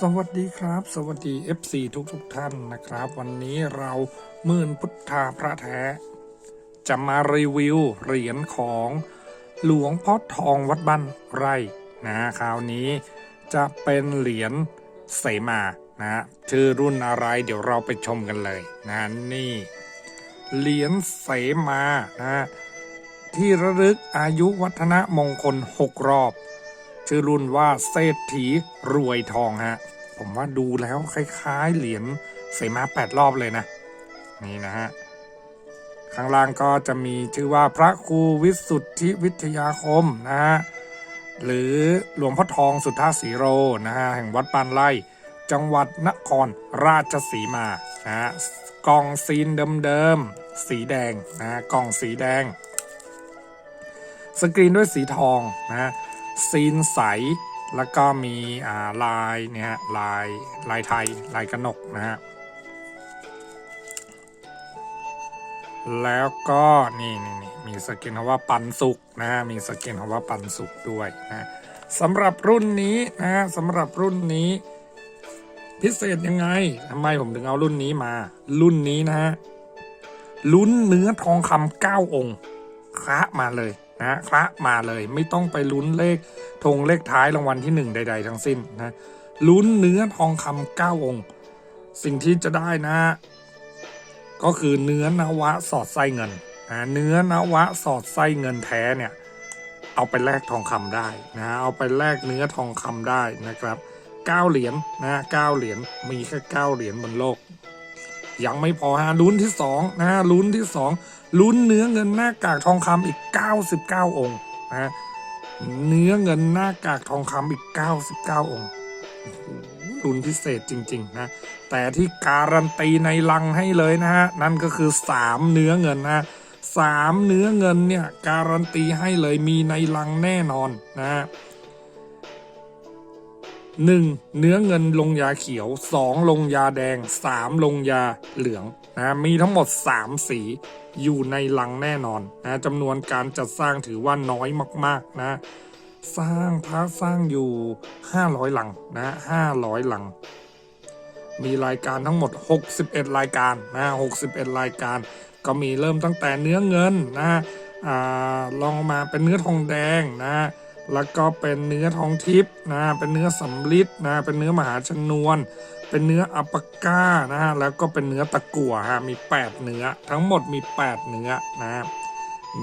สวัสดีครับ สวัสดี FC ทุกทุกท่านนะครับ วันนี้เราหมื่นพุทธาพระแท้ จะมารีวิวเหรียญของหลวงพ่อทองวัดบ้านไร่นะคราวนี้จะเป็นเหรียญเสมานะชื่อรุ่นอะไรเดี๋ยวเราไปชมกันเลยนะนี่เหรียญเสมานะที่ระลึกอายุวัฒนมงคล 6 รอบ ชื่อรุ่นว่าเศรษฐีรวยทองฮะ ผมว่าดูแล้วคล้ายๆเหรียญเสมาแปดรอบเลยนะ นี่นะฮะ ข้างล่างก็จะมีชื่อว่าพระครูวิสุทธิวิทยาคมนะฮะ หรือหลวงพ่อทองสุทธาสีโรนะฮะ แห่งวัดปานไร่จังหวัดนครราชสีมานะฮะกล่องซีนเดิมๆสีแดงนะฮะกล่องสีแดง สกรีนด้วยสีทองนะฮะ ซีนใส แล้วก็มีาลายเนี่ยลายลายไทยลายกระหนกนะฮะแล้วก็นี่นี่นมีสกินคำว่าปันสุกนะฮะมีสกินคำว่าปันสุกด้วยนะสำหรับรุ่นนี้นะฮะสำหรับรุ่นนี้ พิเศษยังไงทำไมผมถึงเอารุ่นนี้มา รุ่นนี้นะฮะลุ้นเนื้อทองคำเก้าองค์คะมาเลย นะคละมาเลยไม่ต้องไปลุ้นเลขธงเลขท้ายรางวัลที่หนึ่งใด ๆ ทั้งสิ้นนะลุ้นเนื้อทองคำเก้าองค์ สิ่งที่จะได้นะ ก็คือเนื้อนวะสอดไส้เงินนะเนื้อนวะสอดไส้เงินแท้เนี่ยเอาไปแลกทองคำได้นะเอาไปแลกเนื้อทองคำได้นะครับเก้าเหรียญนะเก้าเหรียญมีแค่เก้าเหรียญบนโลก ยังไม่พอฮะลุ้นที่สองนะฮะลุ้นที่สองลุ้นเนื้อเงินหน้ากากทองคำอีก 99 องค์นะฮะเนื้อเงินหน้ากากทองคำอีก 99 องค์โอ้โหลุ้นพิเศษจริง ๆ นะ แต่ที่การันตีในลังให้เลยนะฮะ นั่นก็คือ 3 เนื้อเงินนะสามเนื้อเงินเนี่ย การันตีให้เลยมีในลังแน่นอนนะฮะ หนึ่งเนื้อเงินลงยาเขียวสองลงยาแดงสามลงยาเหลืองนะมีทั้งหมด 3 สีอยู่ในลังแน่นอนนะจำนวนการจัดสร้างถือว่าน้อยมากๆนะ สร้างพระสร้างอยู่ 500ลังนะ500ลัง มีรายการทั้งหมด 61 รายการนะ61 รายการ ก็มีเริ่มตั้งแต่เนื้อเงินนะอ่าลองมาเป็นเนื้อทองแดงนะ แล้วก็เป็นเนื้อทองทิพย์นะ เป็นเนื้อสำลิดนะ เป็นเนื้อมหาชนวน เป็นเนื้ออัปปะก้านะฮะ แล้วก็เป็นเนื้อตะกั่วฮะ มี 8 เนื้อ ทั้งหมดมี 8 เนื้อนะ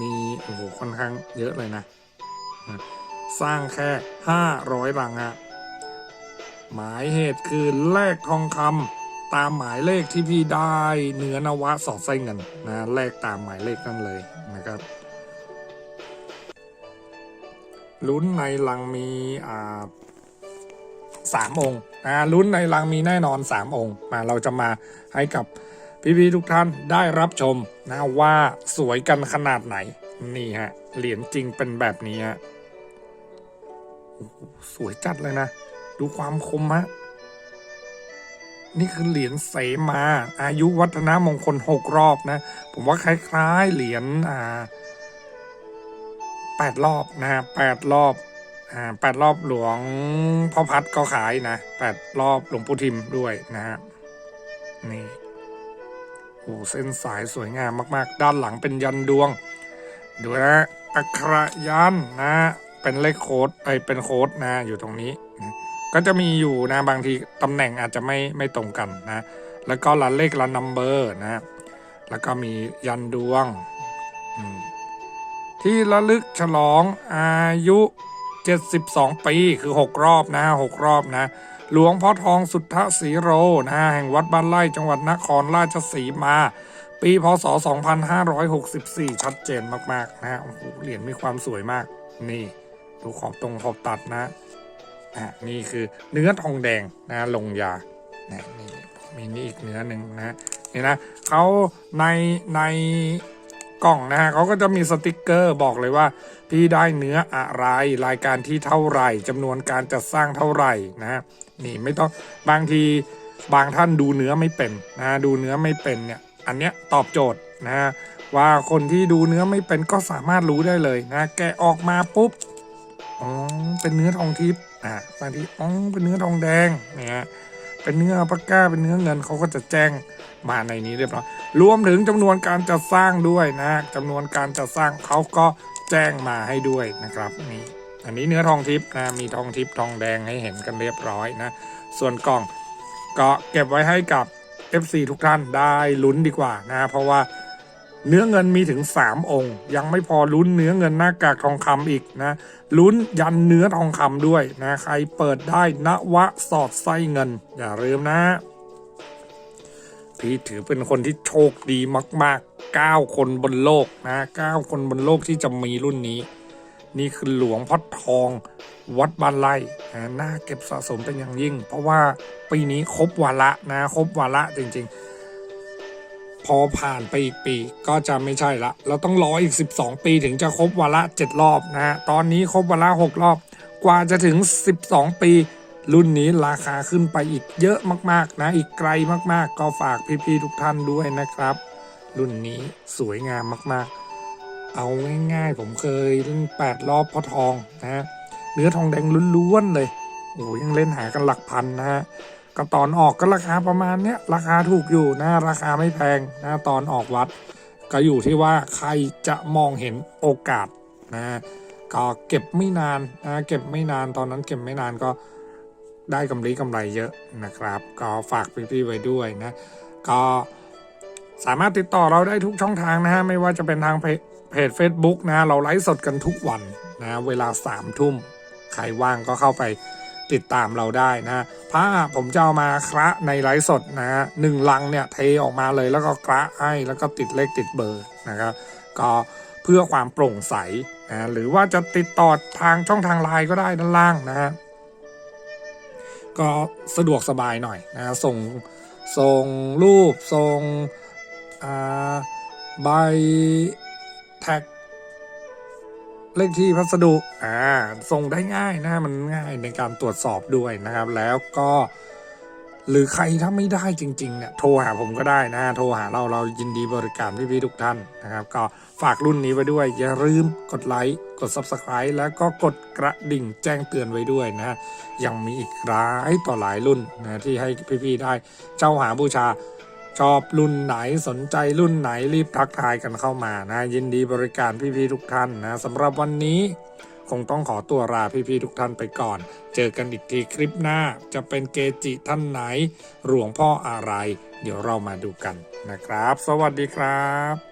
มีโอ้โหค่อนข้างเยอะเลยนะนะ สร้างแค่ 500 ลังฮะ หมายเหตุคือแลกทองคำตามหมายเลขที่พี่ได้เนื้อนวะสอดไส้เงินนะ แลกตามหมายเลขนั่นเลยนะครับ ลุ้นในลังมีอ่าสามองค์นะลุ้นในลังมีแน่นอนสามองค์มาเราจะมาให้กับพี่ๆทุกท่านได้รับชมนะว่าสวยกันขนาดไหน นี่ฮะเหรียญจริงเป็นแบบนี้ฮะสวยจัดเลยนะ ดูความคมฮะนี่คือเหรียญเสมา อายุวัฒนมงคลหกรอบนะ ผมว่าคล้ายๆ เหรียญอ่า แปดรอบนะฮะแปดรอบอ่าแปดรอบหลวงพ่อพัดก็ขายนะแปดรอบหลวงปู่ทิมด้วยนะฮะนี่โอ้เส้นสายสวยงามมาก ๆ ด้านหลังเป็นยันดวงดูนะอักขระยันนะเป็นเลขโค้ดไอเป็นโค้ดนะอยู่ตรงนี้นะก็จะมีอยู่นะบางทีตำแหน่งอาจจะไม่ไม่ตรงกันนะ แล้วก็ลันเลขลันนัมเบอร์นะ แล้วก็มียันดวง อืม ที่ระลึกฉลองอายุ 72 ปี คือ 6 รอบนะ6รอบนะ หลวงพ่อทองสุทธสีโรนะแห่งวัดบ้านไร่จังหวัดนครราชสีมา ปีพศ 2564 ชัดเจนมาก ๆ นะโอ้โหเหรียญมีความสวยมาก นี่ ดูขอบตรงขอบตัดนะอะนี่คือเนื้อทองแดงนะลงยานะนี่มีนี่อีกเนื้อหนึ่งนะนี่นะเขาในใน กล่องนะฮะเขาก็จะมีสติกเกอร์บอกเลยว่า พี่ได้เนื้ออะไร รายการที่เท่าไหร่จำนวนการจัดสร้างเท่าไหร่นะฮะนี่ไม่ต้องบางทีบางท่านดูเนื้อไม่เป็นนะดูเนื้อไม่เป็นเนี่ยอันเนี้ยตอบโจทย์นะฮะว่าคนที่ดูเนื้อไม่เป็นก็สามารถรู้ได้เลยนะ แกะออกมาปุ๊บอ๋อเป็นเนื้อทองทิพย์อะบางทีอ๋อเป็นเนื้อทองแดงเนี่ย เป็นเนื้ออัลปาก้าเป็นเนื้อเงินเขาก็จะแจ้งมาในนี้เรียบร้อยรวมถึงจำนวนการจัดสร้างด้วยนะจำนวนการจัดสร้างเขาก็แจ้งมาให้ด้วยนะครับนี่อันนี้เนื้อทองทิพย์นะมีทองทิพย์ทองแดงให้เห็นกันเรียบร้อยนะส่วนกล่องก็เก็บไว้ให้กับ FC ทุกท่านได้ลุ้นดีกว่านะเพราะว่า เนื้อเงินมีถึง 3 องค์ ยังไม่พอลุ้นเนื้อเงินหน้ากากทองคำอีกนะลุ้นยันเนื้อทองคำด้วยนะใครเปิดได้นวะสอดไส้เงิน อย่าลืมนะ พี่ถือเป็นคนที่โชคดีมาก ๆ 9 คนบนโลกนะ9คนบนโลกที่จะมีรุ่นนี้ นี่คือหลวงพ่อทองวัดบ้านไร่นะน่าเก็บสะสมเป็นอย่างยิ่ง เพราะว่าปีนี้ครบวาระนะครบวาระจริง ๆ พอผ่านไปอีกปีก็จะไม่ใช่ละ เราต้องรออีก 12 ปีถึงจะครบวาระ 7 รอบนะฮะ ตอนนี้ครบวาระ 6 รอบ กว่าจะถึง 12 ปี รุ่นนี้ราคาขึ้นไปอีกเยอะมากๆนะ อีกไกลมากๆ ก็ฝากพี่ๆทุกท่านด้วยนะครับ รุ่นนี้สวยงามมากๆ เอาง่ายๆ ผมเคยเล่น 8 รอบพอทองนะฮะ เนื้อทองแดงล้วนๆเลย โอ้ยังเล่นหากันหลักพันนะฮะ ก็ตอนออกก็ราคาประมาณเนี้ยราคาถูกอยู่นะราคาไม่แพงนะตอนออกวัด ก็อยู่ที่ว่าใครจะมองเห็นโอกาสนะก็เก็บไม่นานนะเก็บไม่นานตอนนั้นเก็บไม่นานก็ได้กำไรกำไรเยอะนะครับ ก็ฝากพี่ๆไว้ด้วยนะก็สามารถติดต่อเราได้ทุกช่องทางนะฮะไม่ว่าจะเป็นทางเพจเพจ Facebook นะเราไลฟ์สดกันทุกวันนะเวลาสามทุ่มใครว่างก็เข้าไป ติดตามเราได้นะผ้าผมจะเอามาคระในไลฟ์สดนะฮะหนึ่งลังเนี่ยเทออกมาเลยแล้วก็คระให้แล้วก็ติดเลขติดเบอร์นะครับก็เพื่อความโปร่งใสนะหรือว่าจะติดต่อทางช่องทางไลน์ก็ได้ด้านล่างนะฮะก็สะดวกสบายหน่อยนะส่งส่งรูปส่งใบแท็ก เลขที่พัสดุอ่าส่งได้ง่ายนะมันง่ายในการตรวจสอบด้วยนะครับ แล้วก็ หรือใครถ้าไม่ได้จริงๆเนี่ยโทรหาผมก็ได้นะโทรหาเราเรายินดีบริการพี่ๆทุกท่านนะครับ ก็ฝากรุ่นนี้ไว้ด้วย อย่าลืมกดไลค์กด Subscribe แล้วก็กดกระดิ่งแจ้งเตือนไว้ด้วยนะยังมีอีกหลายต่อหลายรุ่นนะที่ให้พี่ๆได้เจ้าหาบูชา ชอบรุ่นไหนสนใจรุ่นไหนรีบทักทายกันเข้ามานะ ยินดีบริการพี่ๆทุกท่านนะสำหรับวันนี้คงต้องขอตัวลาพี่ๆทุกท่านไปก่อน เจอกันอีกทีคลิปหน้าจะเป็นเกจิท่านไหน หลวงพ่ออะไร เดี๋ยวเรามาดูกันนะครับ สวัสดีครับ